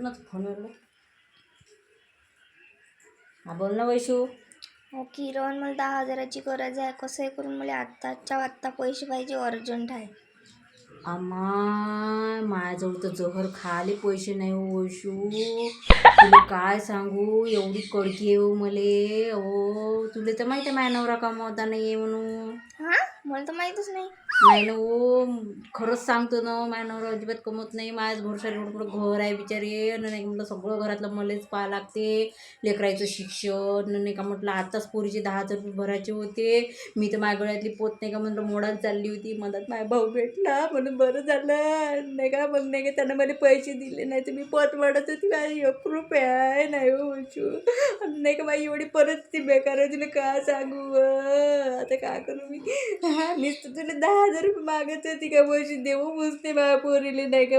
बोल ना फोनवर बोल हा बोल ना वैशू. हो किरण मला दहा हजाराची गरज आहे. कसं आहे करून मला आत्ताच्या आत्ता पैसे पाहिजे अर्जंट आहे. अम्मा माझ्याजवळ तर जहर खाले पैसे नाही हो वैशू. तुला काय सांगू? एवढी कडकी आहे हो मले. हो तुला तर माहिती आहे माझ्या नवरा कमावता नाही आहे म्हणून. मला तर माहीतच नाही. नाही ना ओ खरंच सांगतो ना माझ्या नवरा अजिबात कमवत नाही. माझ्याच भरोसा एवढं मोठं घर आहे बिचारे. न नाही का म्हटलं सगळं घरातलं मलाच पाहा लागते. लेकरायचं शिक्षण न नाही का म्हटलं आत्ताच पोरीचे दहा हजार रुपये भरायचे होते. मी तर माझ्या गळ्यातली पोत नाही का म्हटलं मोडात चालली होती. मधात माझा भाऊ भेटला. म्हणून बरं झालं. नाही का? मग नाही का त्यानं मला पैसे दिले नाही तर मी पोत वाढत होती. माझी एक रुपया नाही हो नाही का माझी एवढी परिस्थिती बेकार आहे तुला काय सांगू व? आता काय करू मी? हा मीच तर तुला दहा हजार रुपये मागत होती का पैसे देऊ बुजते माझ्या पोरीले नाही का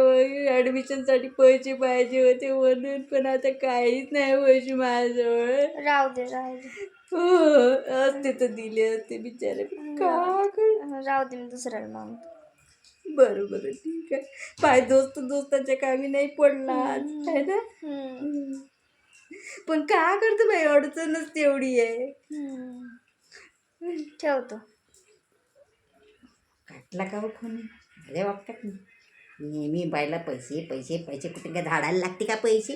ॲडमिशनसाठी पैसे पाहिजे होते म्हणून पण आता काहीच नाही पैसे माझ्याजवळ. राहू दे राहू दे. हो असते तर दिले असते बिचारे. पण काय करू? राहू दे मी दुसऱ्याला मागतो. बरं बरं ठीक आहे. पाय दोस्त दोस्ताच्या कामी नाही पडला आज है ना? हम्म. पण काय करतो बाई? अडचणच तेवढी आहे. हम्म. ठेवतो. काटला का फोन? अरे वाटत नेहमी बायला पैसे पैसे पैसे कुठे काय झाडायला लागते का पैसे?